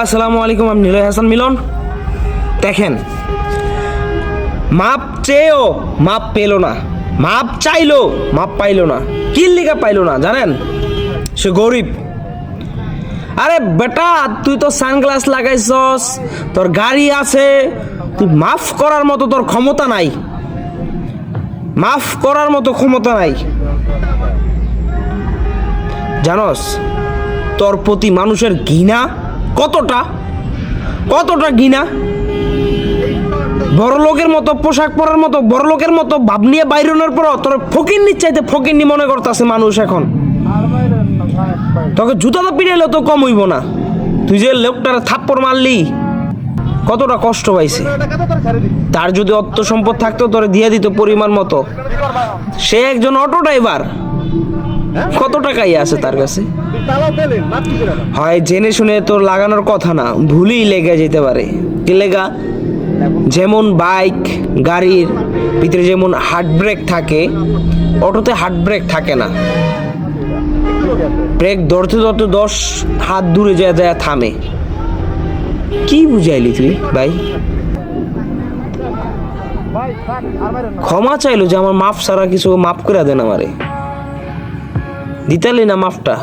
আসসালামু আলাইকুম, আমি নিলয় হাসান মিলন। দেখেন, মাপ চেয়েও মাপ পেল না। মাপ চাইলো, মাপ পাইলো না। কি লিগা পাইলো না, জানেন? সে গরিব। আরে বেটা, তুই তো সানগ্লাস লাগাইছস, তোর গাড়ি আছে, তুই মাফ করার মতো তোর ক্ষমতা নাই। মাফ করার মতো ক্ষমতা নাই। জানস, তোর প্রতি মানুষের ঘৃণা কতটা? কতটা ঘৃণা? বড় লোকের মতো পোশাক পরার মতো বড় লোকের মতো ভাব নিয়ে বাইরনের পর তোর ফকির চাইতে ফকির নি মনে করতেছে মানুষ এখন। তোকে জুতা তো পিড়াইলে তো কম হইব না। তুই যে লোকটার থাপ্পড় মারলি, কতটা কষ্ট পাইছে। তার যদি অর্থ সম্পদ থাকতো, তোরে দিয়ে দিত পরিমাণ মতো। সে একজন অটো ড্রাইভার। কত টাকাই আছে তার কাছে? হয় জেনে শুনে তোর লাগানোর কথা না ভুলই লেগে যেতে পারে। কি লেগা? যেমন বাইক গাড়ির ভিতরে যেমন হার্ট ব্রেক থাকে অটোতে হার্ট ব্রেক থাকে না। ব্রেক ধরতে ধরতে দশ হাত দূরে যায় যায় থামে। কি বুঝাইলি তুই ভাই? ক্ষমা চাইলো যে আমার মাপ ছাড়া কিছু মাফ করে দেন আমারে। দিতালি না মাফটা